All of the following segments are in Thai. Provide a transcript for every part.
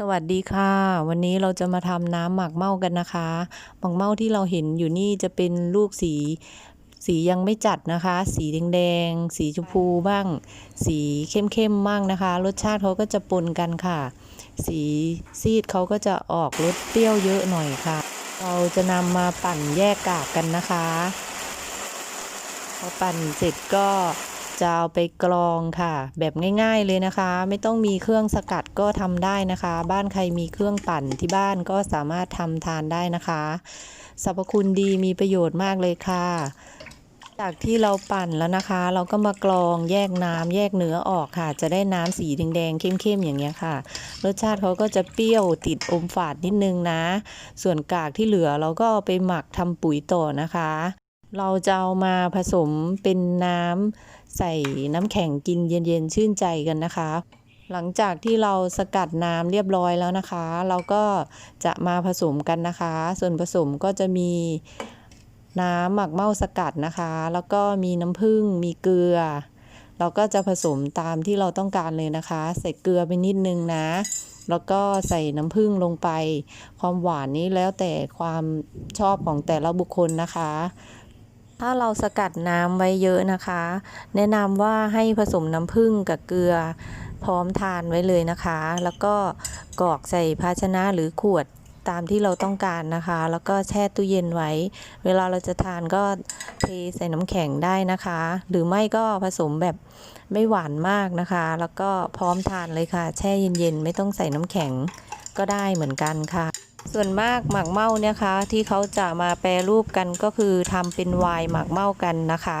สวัสดีค่ะ วันนี้เราจะมาทำน้ำหมักเม่ากันนะคะหมักเม่าที่เราเห็นอยู่นี่จะเป็นลูกสี สียังไม่จัดนะคะ สีแดงๆสีชมพูบ้าง สีเข้มๆบ้างนะคะ รสชาติเขาก็จะปนกันค่ะ สีซีดเขาก็จะออกรสเปรี้ยวเยอะหน่อยค่ะ เราจะนำมาปั่นแยกกากกันนะคะ พอปั่นเสร็จก็ จะเอาไปกรองค่ะ แบบง่ายๆเลยนะคะ ไม่ต้องมีเครื่องสกัดก็ทำได้นะคะ บ้านใครมีเครื่องปั่นที่บ้านก็สามารถทำทานได้นะคะสรรพคุณดีมีประโยชน์มากเลยค่ะ จากที่เราปั่นแล้วนะคะ เราก็มากรองแยกน้ำแยกเนื้อออกค่ะ จะได้น้ำสีแดงๆเข้มๆอย่างเงี้ยค่ะ รสชาติเขาก็จะเปรี้ยวติดอมฝาดนิดนึงนะ ส่วนกากที่เหลือเราก็เอาไปหมักทำปุ๋ยต่อนะคะ เราจะเอามาผสมเป็นน้ำใส่น้ำแข็งกินเย็นๆ ชื่นใจกันนะคะ หลังจากที่เราสกัดน้ำเรียบร้อยแล้วนะคะ เราก็จะมาผสมกันนะคะ ส่วนผสมก็จะมีน้ำหมักเม่าสกัดนะคะ แล้วก็มีน้ำผึ้งมีเกลือ เราก็จะผสมตามที่เราต้องการเลยนะคะ ใส่เกลือไปนิดนึงนะ แล้วก็ใส่น้ำผึ้งลงไป ความหวานนี้แล้วแต่ความชอบของแต่ละบุคคลนะคะ ถ้าเราสกัดน้ำไว้เยอะนะคะ แนะนำว่าให้ผสมน้ำผึ้งกับเกลือพร้อมทานไว้เลยนะคะ แล้วก็กรอกใส่ภาชนะหรือขวดตามที่เราต้องการนะคะ แล้วก็แช่ตู้เย็นไว้ เวลาเราจะทานก็เทใส่น้ำแข็งได้นะคะ หรือไม่ก็ผสมแบบไม่หวานมากนะคะ แล้วก็พร้อมทานเลยค่ะ แช่เย็นๆ ไม่ต้องใส่น้ำแข็งก็ได้เหมือนกันค่ะ ส่วนมากหมักเม่าเนี่ยคะที่เขาจะมาแปรรูปกันก็คือทำเป็นไวน์หมักเม่ากันนะคะ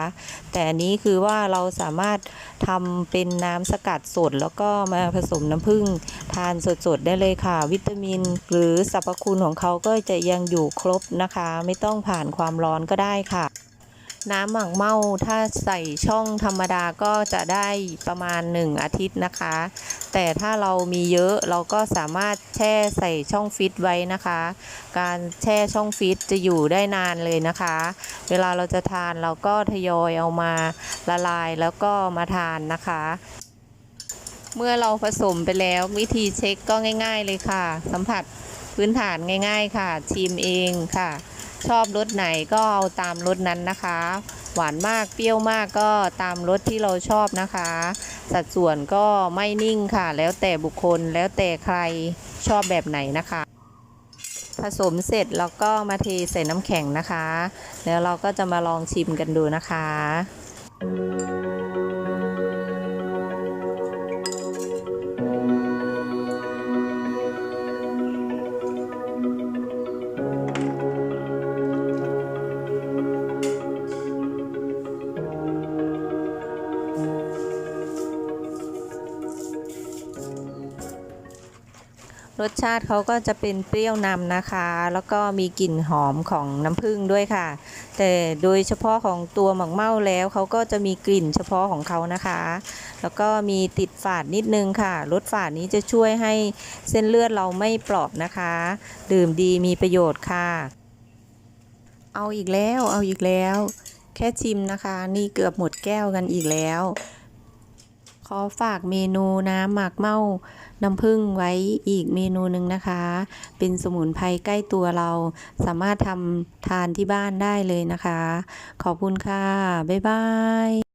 แต่อันนี้คือว่าเราสามารถทำเป็นน้ำสกัดสด แล้วก็มาผสมน้ำผึ้งทานสดๆได้เลยค่ะ วิตามิน หรือสรรพคุณของเขาก็จะยังอยู่ครบนะคะ ไม่ต้องผ่านความร้อนก็ได้ค่ะ น้ำหมักเมาถ้าใส่ช่องธรรมดาก็จะได้ประมาณ 1 อาทิตย์นะคะ แต่ถ้าเรามีเยอะเราก็สามารถแช่ใส่ช่องฟิตไว้นะคะ การแช่ช่องฟิตจะอยู่ได้นานเลยนะคะ เวลาเราจะทานเราก็ทยอยเอามาละลายแล้วก็มาทานนะคะเมื่อเราผสมไปแล้ววิธีเช็คก็ง่าย ๆ เลยค่ะ สัมผัสพื้นฐานง่าย ๆ ค่ะ ชิมเองค่ะ ชอบรสไหนก็เอาตามรสนั้นนะคะ หวานมากเปรี้ยวมากก็ตามรสที่เราชอบนะคะ สัดส่วนก็ไม่นิ่งค่ะ แล้วแต่บุคคลแล้วแต่ใครชอบแบบไหนนะคะ ผสมเสร็จแล้วก็มาเทใส่น้ำแข็งนะคะ แล้วเราก็จะมาลองชิมกันดูนะคะ รสชาติเขาก็จะเป็นเปรี้ยวนำนะคะ แล้วก็มีกลิ่นหอมของน้ำผึ้งด้วยค่ะ แต่โดยเฉพาะของตัวหมักเม่าแล้วเขาก็จะมีกลิ่นเฉพาะของเขานะคะ แล้วก็มีติดฝาดนิดนึงค่ะรสฝาดนี้จะช่วยให้เส้นเลือดเราไม่ปราะนะคะ ดื่มดีมีประโยชน์ค่ะ เอาอีกแล้วเอาอีกแล้ว แค่ชิมนะคะ นี่เกือบหมดแก้วกันอีกแล้ว ขอฝากเมนูน้ำหมักเมาน้ำผึ้งไว้อีกเมนูหนึ่งนะคะ เป็นสมุนไพรใกล้ตัวเราสามารถทำทานที่บ้านได้เลยนะคะ ขอบคุณค่ะ บ๊ายบาย